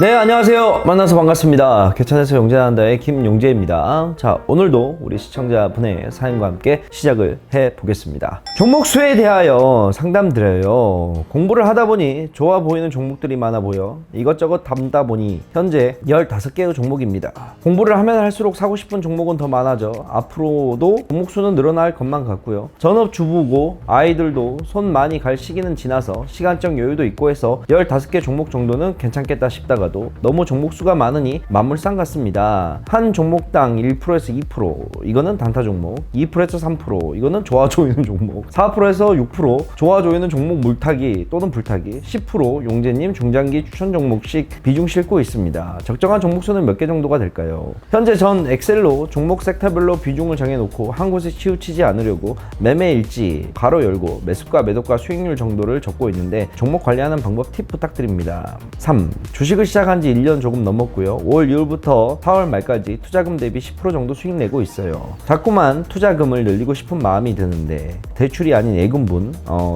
네, 안녕하세요. 만나서 반갑습니다. 개천에서 용재한다의 김용재입니다. 자, 오늘도 우리 시청자분의 사연과 함께 시작을 해 보겠습니다. 종목 수에 대하여 상담 드려요. 공부를 하다 보니 좋아 보이는 종목들이 많아 보여 이것저것 담다 보니 현재 15개의 종목입니다. 공부를 하면 할수록 사고 싶은 종목은 더 많아져 앞으로도 종목 수는 늘어날 것만 같고요. 전업 주부고 아이들도 손 많이 갈 시기는 지나서 시간적 여유도 있고 해서 15개 종목 정도는 괜찮겠다 싶다가 도 너무 종목 수가 많으니 만물상 같습니다. 한 종목당 1%에서 2% 이거는 단타 종목, 2%에서 3% 이거는 좋아 조이는 종목, 4%에서 6% 좋아 조이는 종목 물타기 또는 불타기, 10% 용재님 중장기 추천 종목씩 비중 싣고 있습니다. 적정한 종목 수는 몇 개 정도가 될까요? 현재 전 엑셀로 종목 섹터별로 비중을 정해놓고 한 곳에 치우치지 않으려고 매매 일지 가로 열고 매수가 매도가 수익률 정도를 적고 있는데 종목 관리하는 방법 팁 부탁드립니다. 3. 주식을 시작 한 지 1년 조금 넘었고요. 5월 2월부터 4월 말까지 투자금 대비 10% 정도 수익 내고 있어요. 자꾸만 투자금을 늘리고 싶은 마음이 드는데 대출이 아닌 예금분을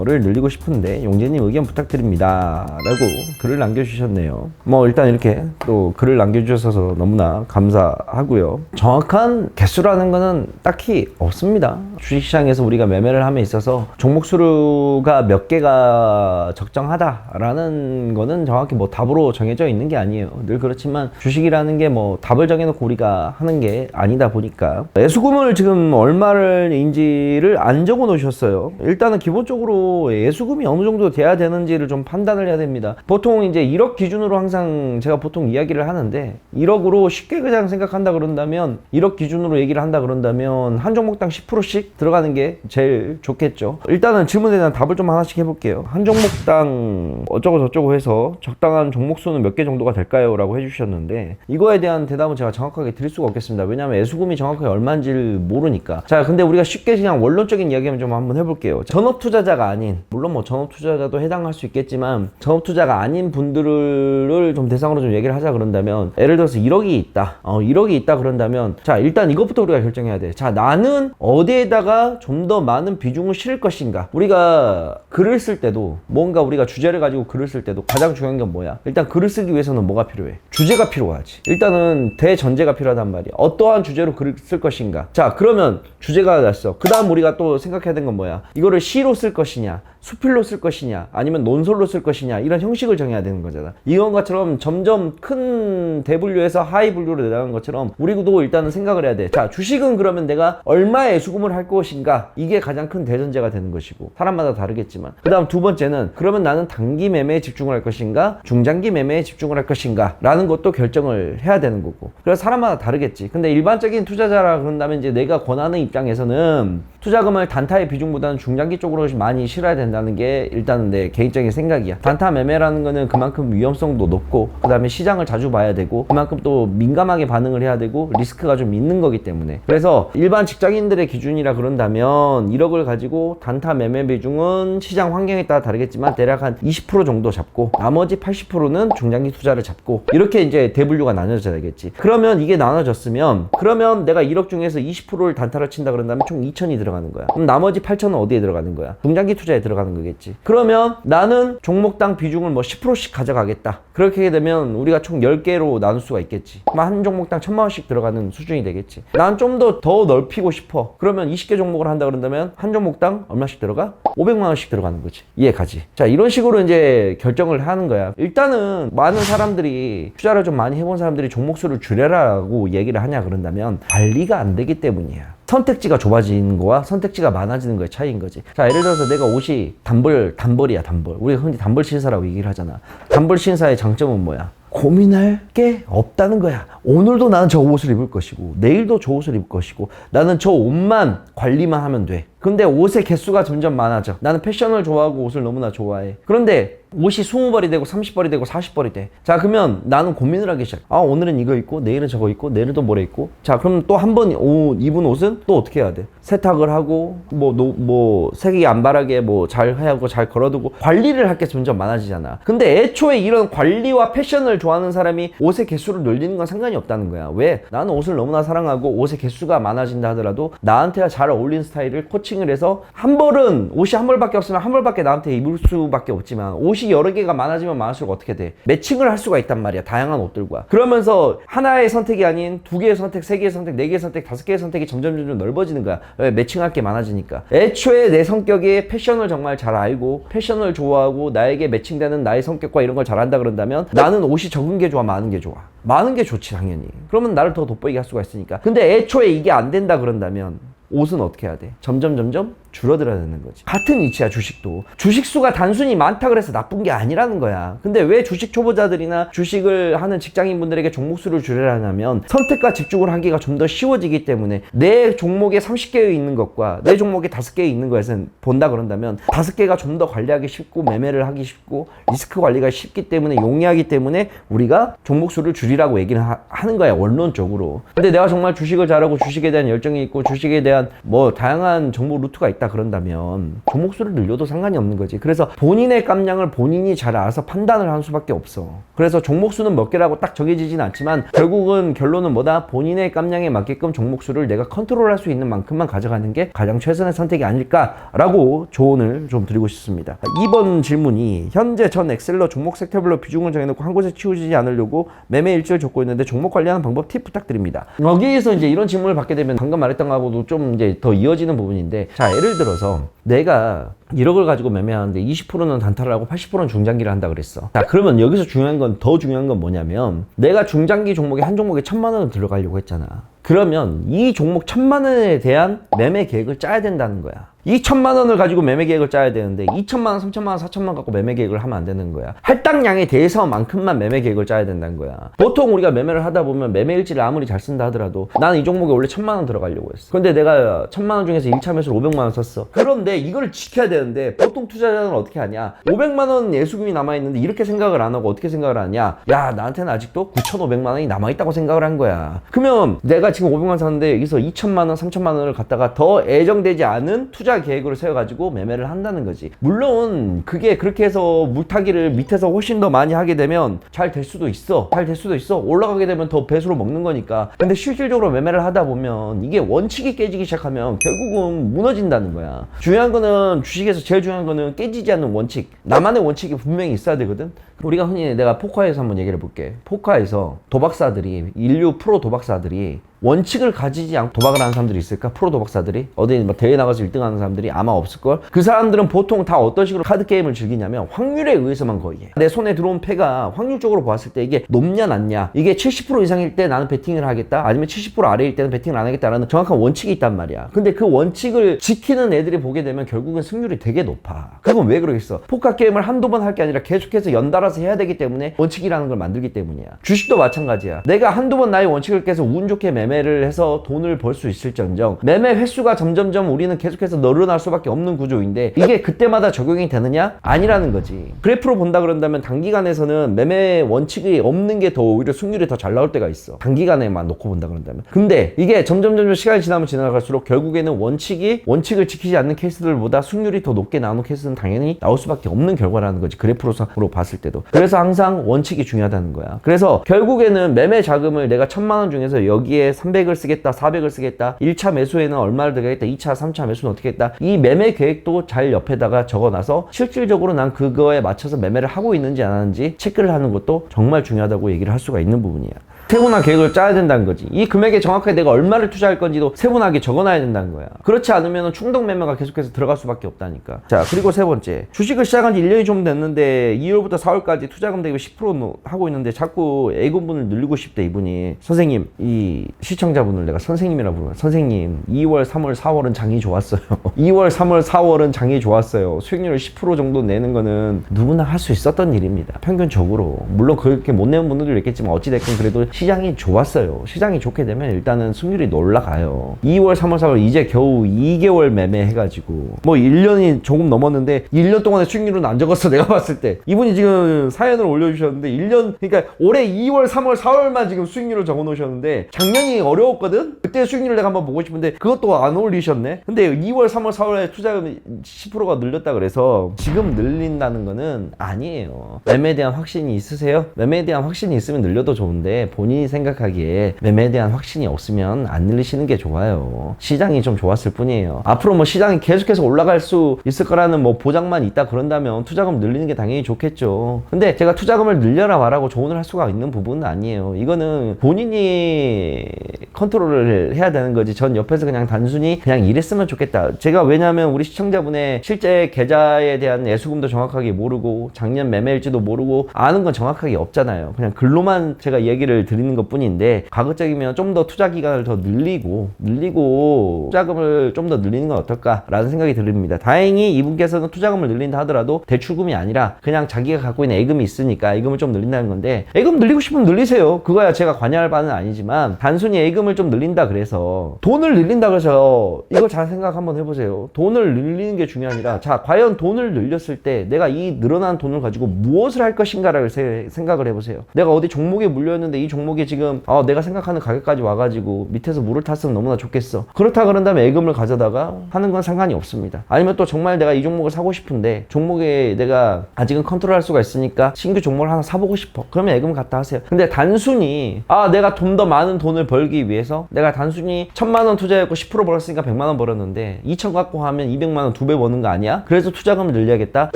늘리고 싶은데 용재님 의견 부탁드립니다. 라고 글을 남겨주셨네요. 뭐 일단 이렇게 또 글을 남겨주셔서 너무나 감사하고요. 정확한 개수라는 거는 딱히 없습니다. 주식시장에서 우리가 매매를 함에 있어서 종목 수가 몇 개가 적정하다라는 거는 정확히 뭐 답으로 정해져 있는 게 아니에요. 늘 그렇지만 주식이라는 게 뭐 답을 정해놓고 우리가 하는 게 아니다 보니까 예수금을 지금 얼마를인지를 안 적어 놓으셨어요. 일단은 기본적으로 예수금이 어느 정도 돼야 되는지를 좀 판단을 해야 됩니다. 보통 이제 1억 기준으로 항상 제가 보통 이야기를 하는데 1억으로 쉽게 그냥 생각한다 그런다면 1억 기준으로 얘기를 한다 그런다면 한 종목당 10%씩 들어가는 게 제일 좋겠죠. 일단은 질문에 대한 답을 좀 하나씩 해볼게요. 한 종목당 어쩌고 저쩌고 해서 적당한 종목 수는 몇 개 정도 가 될까요? 라고 해주셨는데 이거에 대한 대답은 제가 정확하게 드릴 수가 없겠습니다. 왜냐하면 애수금이 정확하게 얼마인지를 모르니까. 자, 근데 우리가 쉽게 그냥 원론적인 이야기만 좀 한번 해볼게요. 전업 투자자가 아닌 물론 뭐 전업 투자자도 해당할 수 있겠지만 전업 투자가 아닌 분들을 좀 대상으로 좀 얘기를 하자 그런다면 예를 들어서 1억이 있다. 어, 1억이 있다 그런다면 자 일단 이것부터 우리가 결정해야 돼. 자 나는 어디에다가 좀 더 많은 비중을 실을 것인가. 우리가 글을 쓸 때도 뭔가 우리가 주제를 가지고 글을 쓸 때도 가장 중요한 건 뭐야? 일단 글을 쓰기 위해 서는 뭐가 필요해? 주제가 필요하지. 일단은 대전제가 필요하단 말이야. 어떠한 주제로 글을 쓸 것인가. 자 그러면 주제가 났어. 그 다음 우리가 또 생각해야 되는 건 뭐야? 이거를 시로 쓸 것이냐, 수필로 쓸 것이냐, 아니면 논설로 쓸 것이냐 이런 형식을 정해야 되는 거잖아. 이런 것처럼 점점 큰 대분류에서 하이 분류로 내려가는 것처럼 우리도 일단은 생각을 해야 돼. 자 주식은 그러면 내가 얼마의 수금을 할 것인가 이게 가장 큰 대전제가 되는 것이고 사람마다 다르겠지만 그 다음 두 번째는 그러면 나는 단기 매매에 집중을 할 것인가 중장기 매매에 집중을 할 것인가? 라는 것도 결정을 해야 되는 거고. 그래서 사람마다 다르겠지. 근데 일반적인 투자자라 그런다면 이제 내가 권하는 입장에서는 투자금을 단타의 비중보다는 중장기 쪽으로 많이 실어야 된다는 게 일단은 내 개인적인 생각이야. 단타 매매라는 거는 그만큼 위험성도 높고 그 다음에 시장을 자주 봐야 되고 그만큼 또 민감하게 반응을 해야 되고 리스크가 좀 있는 거기 때문에. 그래서 일반 직장인들의 기준이라 그런다면 1억을 가지고 단타 매매 비중은 시장 환경에 따라 다르겠지만 대략 한 20% 정도 잡고 나머지 80%는 중장기 투자를 잡고 이렇게 이제 대분류가 나눠져야 되겠지. 그러면 이게 나눠졌으면 그러면 내가 1억 중에서 20%를 단타를 친다 그런다면 총 2천이 들어 가는 거야. 그럼 나머지 8천은 어디에 들어가는 거야? 중장기 투자에 들어가는 거겠지. 그러면 나는 종목당 비중을 뭐 10%씩 가져가겠다. 그렇게 되면 우리가 총 10개로 나눌 수가 있겠지. 한 종목당 천만 원씩 들어가는 수준이 되겠지. 난좀더더 넓히고 싶어. 그러면 20개 종목을 한다 그런다면 한 종목당 얼마씩 들어가? 500만 원씩 들어가는 거지. 이해 가지? 자 이런 식으로 이제 결정을 하는 거야. 일단은 많은 사람들이 투자를 좀 많이 해본 사람들이 종목 수를 줄여라고 얘기를 하냐 그런다면 관리가 안 되기 때문이야 선택지가 좁아지는 거와 선택지가 많아지는 거의 차이인 거지. 자, 예를 들어서 내가 옷이 단벌, 단벌이야, 단벌. 우리가 흔히 단벌 신사라고 얘기를 하잖아. 단벌 신사의 장점은 뭐야? 고민할 게 없다는 거야. 오늘도 나는 저 옷을 입을 것이고, 내일도 저 옷을 입을 것이고, 나는 저 옷만 관리만 하면 돼. 근데 옷의 개수가 점점 많아져. 나는 패션을 좋아하고 옷을 너무나 좋아해. 그런데 옷이 20벌이 되고 30벌이 되고 40벌이 돼. 자, 그러면 나는 고민을 하기 시작. 아, 오늘은 이거 입고, 내일은 저거 입고, 내일은 또 뭐래 입고. 자, 그럼 또 한 번 입은 옷은 또 어떻게 해야 돼? 세탁을 하고, 뭐, 노, 뭐, 색이 안 바라게 뭐 잘 하고 잘 걸어두고 관리를 할 게 점점 많아지잖아. 근데 애초에 이런 관리와 패션을 좋아하는 사람이 옷의 개수를 늘리는 건 상관이 없다는 거야. 왜? 나는 옷을 너무나 사랑하고 옷의 개수가 많아진다 하더라도 나한테 잘 어울리는 스타일을 코 칭을 해서 한 벌은 옷이 한 벌밖에 없으면 한 벌밖에 나한테 입을 수밖에 없지만 옷이 여러 개가 많아지면 많을수록 어떻게 돼? 매칭을 할 수가 있단 말이야. 다양한 옷들과. 그러면서 하나의 선택이 아닌 두 개의 선택, 세 개의 선택, 네 개의 선택, 다섯 개의 선택이 점점 점점 넓어지는 거야. 왜? 매칭할 게 많아지니까. 애초에 내 성격이 패션을 정말 잘 알고 패션을 좋아하고 나에게 매칭되는 나의 성격과 이런 걸 잘한다 그런다면 나는 옷이 적은 게 좋아, 많은 게 좋아. 많은 게 좋지 당연히. 그러면 나를 더 돋보이게 할 수가 있으니까. 근데 애초에 이게 안 된다 그런다면 옷은 어떻게 해야 돼? 점점 점점 줄어들어야 되는 거지. 같은 이치야 주식도. 주식 수가 단순히 많다 그래서 나쁜 게 아니라는 거야. 근데 왜 주식 초보자들이나 주식을 하는 직장인분들에게 종목 수를 줄여라냐면 선택과 집중을 하기가 좀 더 쉬워지기 때문에 내 종목에 30개에 있는 것과 내 종목에 5개에 있는 것에서 본다 그런다면 5개가 좀 더 관리하기 쉽고 매매를 하기 쉽고 리스크 관리가 쉽기 때문에 용이하기 때문에 우리가 종목 수를 줄이라고 얘기를 하, 는 거야 원론적으로. 근데 내가 정말 주식을 잘하고 주식에 대한 열정이 있고 주식에 대한 뭐 다양한 정보 루트가 있다 그런다면 종목 수를 늘려도 상관이 없는 거지. 그래서 본인의 깜냥을 본인이 잘 알아서 판단을 하는 수밖에 없어. 그래서 종목 수는 몇 개라고 딱 정해지진 않지만 결국은 결론은 뭐다? 본인의 깜냥에 맞게끔 종목 수를 내가 컨트롤할 수 있는 만큼만 가져가는 게 가장 최선의 선택이 아닐까라고 조언을 좀 드리고 싶습니다. 2번 질문이 현재 전 엑셀러 종목 섹터별로 비중을 정해놓고 한 곳에 치우지지 않으려고 매매 일지를 적고 있는데 종목 관리하는 방법 팁 부탁드립니다. 여기에서 이제 이런 질문을 받게 되면 방금 말했던 거하고도 좀 이제 더 이어지는 부분인데 자 예를 들어서 내가 1억을 가지고 매매하는데 20%는 단타를 하고 80%는 중장기를 한다 그랬어. 자, 그러면 여기서 중요한 건 더 중요한 건 뭐냐면 내가 중장기 종목에 한 종목에 천만 원을 들어가려고 했잖아. 그러면 이 종목 천만 원에 대한 매매 계획을 짜야 된다는 거야. 이 천만 원을 가지고 매매 계획을 짜야 되는데 2천만 원, 3천만 원, 4천만 원 갖고 매매 계획을 하면 안 되는 거야. 할당량에 대해서만큼만 매매 계획을 짜야 된다는 거야. 보통 우리가 매매를 하다 보면 매매 일지를 아무리 잘 쓴다 하더라도 나는 이 종목에 원래 천만 원 들어가려고 했어. 근데 내가 천만 원 중에서 1차 매수를 500만 원 썼어. 그런데 이걸 지켜야 되는데 보통 투자자는 어떻게 하냐? 500만 원 예수금이 남아 있는데 이렇게 생각을 안 하고 어떻게 생각을 하냐? 야, 나한테는 아직도 9,500만 원이 남아 있다고 생각을 한 거야. 그러면 내가 지금 500만 원 샀는데 여기서 2천만 원, 3천만 원을 갖다가 더 애정되지 않은 투자 계획으로 세워가지고 매매를 한다는 거지. 물론 그게 그렇게 해서 물타기를 밑에서 훨씬 더 많이 하게 되면 잘 될 수도 있어. 잘 될 수도 있어. 올라가게 되면 더 배수로 먹는 거니까. 근데 실질적으로 매매를 하다 보면 이게 원칙이 깨지기 시작하면 결국은 무너진다는 거야. 중요한 거는 주식에서 제일 중요한 거는 깨지지 않는 원칙. 나만의 원칙이 분명히 있어야 되거든. 우리가 흔히 내가 포카에서 한번 얘기를 해볼게. 포카에서 도박사들이 인류 프로 도박사들이 원칙을 가지지 않고 도박을 하는 사람들이 있을까? 프로 도박사들이 어디 뭐 대회 나가서 1등 하는 사람들이 아마 없을걸? 그 사람들은 보통 다 어떤 식으로 카드 게임을 즐기냐면 확률에 의해서만 거의 해. 내 손에 들어온 패가 확률적으로 봤을 때 이게 높냐 낮냐 이게 70% 이상일 때 나는 베팅을 하겠다 아니면 70% 아래일 때는 베팅을 안 하겠다라는 정확한 원칙이 있단 말이야. 근데 그 원칙을 지키는 애들이 보게 되면 결국은 승률이 되게 높아. 그건 왜 그러겠어? 포카 게임을 한두 번 할 게 아니라 계속해서 연달아서 해야 되기 때문에 원칙이라는 걸 만들기 때문이야. 주식도 마찬가지야. 내가 한두 번 나의 원칙을 깨서 운 좋게 매매 를 해서 돈을 벌 수 있을전정 매매 횟수가 점점점 우리는 계속해서 늘어날 수밖에 없는 구조인데 이게 그때마다 적용이 되느냐? 아니라는 거지. 그래프로 본다 그런다면 단기간에서는 매매 원칙이 없는 게 더 오히려 승률이 더 잘 나올 때가 있어. 단기간에만 놓고 본다 그런다면. 근데 이게 점점 점점 시간이 지나면 지나갈수록 결국에는 원칙이 원칙을 지키지 않는 케이스들보다 승률이 더 높게 나오는 케이스는 당연히 나올 수밖에 없는 결과라는 거지. 그래프로상으로 봤을 때도. 그래서 항상 원칙이 중요하다는 거야. 그래서 결국에는 매매 자금을 내가 천만 원 중에서 여기에 300을 쓰겠다, 400을 쓰겠다, 1차 매수에는 얼마를 들어가겠다, 2차, 3차 매수는 어떻게 했다. 이 매매 계획도 잘 옆에다가 적어놔서 실질적으로 난 그거에 맞춰서 매매를 하고 있는지 안 하는지 체크를 하는 것도 정말 중요하다고 얘기를 할 수가 있는 부분이야. 세분화 계획을 짜야 된다는 거지. 이 금액에 정확하게 내가 얼마를 투자할 건지도 세분하게 적어놔야 된다는 거야. 그렇지 않으면 충동 매매가 계속해서 들어갈 수밖에 없다니까. 자, 그리고 세 번째. 주식을 시작한 지 1년이 좀 됐는데 2월부터 4월까지 투자금 대비 10% 하고 있는데 자꾸 A군분을 늘리고 싶대, 이분이. 선생님, 이 시청자분을 내가 선생님이라고 부르면 선생님, 2월, 3월, 4월은 장이 좋았어요. 2월, 3월, 4월은 장이 좋았어요. 수익률을 10% 정도 내는 거는 누구나 할 수 있었던 일입니다. 평균적으로. 물론 그렇게 못 내는 분들도 있겠지만 어찌됐건 그래도 시장이 좋았어요. 시장이 좋게 되면 일단은 승률이 올라가요. 2월, 3월, 4월 이제 겨우 2개월 매매해가지고 뭐 1년이 조금 넘었는데 1년 동안의 수익률은 안 적었어. 내가 봤을 때. 이분이 지금 사연을 올려주셨는데 1년 그러니까 올해 2월, 3월, 4월만 지금 수익률을 적어놓으셨는데 작년 상당히 어려웠거든? 그때 수익률을 내가 한번 보고 싶은데 그것도 안 올리셨네? 근데 2월, 3월, 4월에 투자금이 10%가 늘렸다 그래서 지금 늘린다는 거는 아니에요. 매매에 대한 확신이 있으세요? 매매에 대한 확신이 있으면 늘려도 좋은데 본인 이 생각하기에 매매에 대한 확신이 없으면 안 늘리시는 게 좋아요. 시장이 좀 좋았을 뿐이에요. 앞으로 뭐 시장이 계속해서 올라갈 수 있을 거라는 뭐 보장만 있다 그런다면 투자금 늘리는 게 당연히 좋겠죠. 근데 제가 투자금을 늘려라 말하고 조언을 할 수가 있는 부분은 아니에요. 이거는 본인이 컨트롤을 해야 되는 거지. 전 옆에서 그냥 단순히 그냥 이랬으면 좋겠다. 제가 왜냐면 우리 시청자분의 실제 계좌에 대한 예수금도 정확하게 모르고 작년 매매일지도 모르고 아는 건 정확하게 없잖아요. 그냥 글로만 제가 얘기를 드리는 것 뿐인데 가급적이면 좀 더 투자 기간을 더 늘리고 늘리고 투자금을 좀 더 늘리는 건 어떨까라는 생각이 듭니다. 다행히 이분께서는 투자금을 늘린다 하더라도 대출금이 아니라 그냥 자기가 갖고 있는 예금이 있으니까 예금을 좀 늘린다는 건데 예금 늘리고 싶으면 늘리세요. 그거야 제가 관여할 바는 아니지만 단순히 예금을 좀 늘린다 그래서 돈을 늘린다 그래서 이거 잘 생각 한번 해보세요. 돈을 늘리는 게 중요한 아니라 자 과연 돈을 늘렸을 때 내가 이 늘어난 돈을 가지고 무엇을 할 것인가를 세- 생각을 해보세요. 내가 어디 종목에 물려있는데 이 종목 이 지금 아, 내가 생각하는 가격까지 와가지고 밑에서 물을 탔으면 너무나 좋겠어. 그렇다 그런다면 예금을 가져다가 하는 건 상관이 없습니다. 아니면 또 정말 내가 이 종목을 사고 싶은데 종목에 내가 아직은 컨트롤할 수가 있으니까 신규 종목을 하나 사보고 싶어. 그러면 예금 갖다 하세요. 근데 단순히 아 내가 좀 더 많은 돈을 벌기 위해서 내가 단순히 천만 원 투자했고 10% 벌었으니까 100만 원 벌었는데 2천 갖고 하면 200만 원 두 배 버는 거 아니야? 그래서 투자금을 늘려야겠다.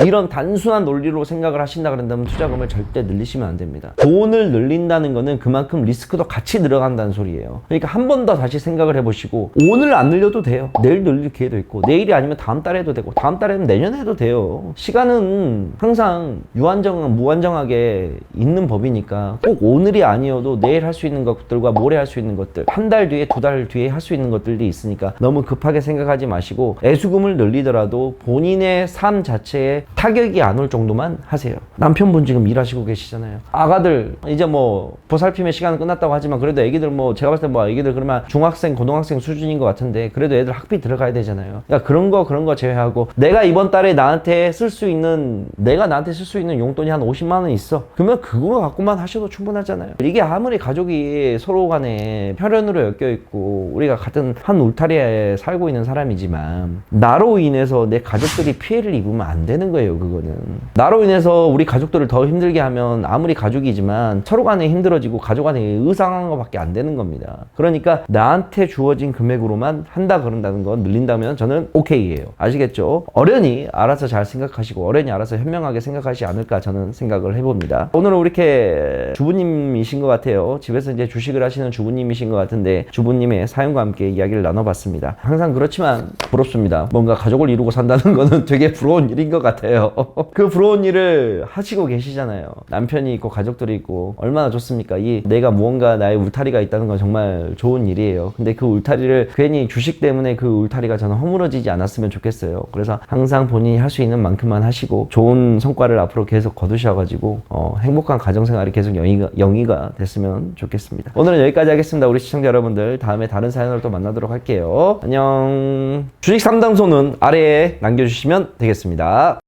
이런 단순한 논리로 생각을 하신다 그런다면 투자금을 절대 늘리시면 안 됩니다. 돈을 늘린다는 거는 그만 큼 리스크도 같이 들어간다는 소리예요. 그러니까 한 번 더 다시 생각을 해보시고 오늘 안 늘려도 돼요. 내일 늘릴 기회도 있고 내일이 아니면 다음 달에 해도 되고 다음 달에 는 내년에 해도 돼요. 시간은 항상 유한정 무한정하게 있는 법이니까 꼭 오늘이 아니어도 내일 할 수 있는 것들과 모레 할 수 있는 것들 한 달 뒤에 두 달 뒤에 할 수 있는 것들이 있으니까 너무 급하게 생각하지 마시고 애수금을 늘리더라도 본인의 삶 자체에 타격이 안 올 정도만 하세요. 남편분 지금 일하시고 계시잖아요. 아가들 이제 뭐 보살핌 의 시간은 끝났다고 하지만 그래도 애기들 뭐 제가 봤을 때 뭐 애기들 그러면 중학생 고등학생 수준인 것 같은데 그래도 애들 학비 들어가야 되잖아요. 그러니까 그런 거 그런 거 제외하고 내가 이번 달에 나한테 쓸 수 있는 내가 나한테 쓸 수 있는 용돈이 한 50만 원 있어. 그러면 그거 갖고만 하셔도 충분하잖아요. 이게 아무리 가족이 서로 간에 혈연으로 엮여 있고 우리가 같은 한 울타리에 살고 있는 사람이지만 나로 인해서 내 가족들이 피해를 입으면 안 되는 거예요. 그거는 나로 인해서 우리 가족들을 더 힘들게 하면 아무리 가족이지만 서로 간에 힘들어지고 가족 간에 의상한 것밖에 안 되는 겁니다. 그러니까 나한테 주어진 금액으로만 한다 그런다는 건 늘린다면 저는 오케이예요. 아시겠죠? 어련히 알아서 잘 생각하시고 어련히 알아서 현명하게 생각하시지 않을까 저는 생각을 해봅니다. 오늘은 이렇게 주부님이신 것 같아요. 집에서 이제 주식을 하시는 주부님이신 것 같은데 주부님의 사연과 함께 이야기를 나눠봤습니다. 항상 그렇지만 부럽습니다. 뭔가 가족을 이루고 산다는 거는 되게 부러운 일인 것 같아요. 그 부러운 일을 하시고 계시잖아요. 남편이 있고 가족들이 있고 얼마나 좋습니까? 이 내가 무언가 나의 울타리가 있다는 건 정말 좋은 일이에요. 근데 그 울타리를 괜히 주식 때문에 그 울타리가 저는 허물어지지 않았으면 좋겠어요. 그래서 항상 본인이 할 수 있는 만큼만 하시고 좋은 성과를 앞으로 계속 거두셔가지고 어, 행복한 가정생활이 계속 영위가, 영위가 됐으면 좋겠습니다. 오늘은 여기까지 하겠습니다. 우리 시청자 여러분들 다음에 다른 사연으로 또 만나도록 할게요. 안녕. 주식 상담소는 아래에 남겨주시면 되겠습니다.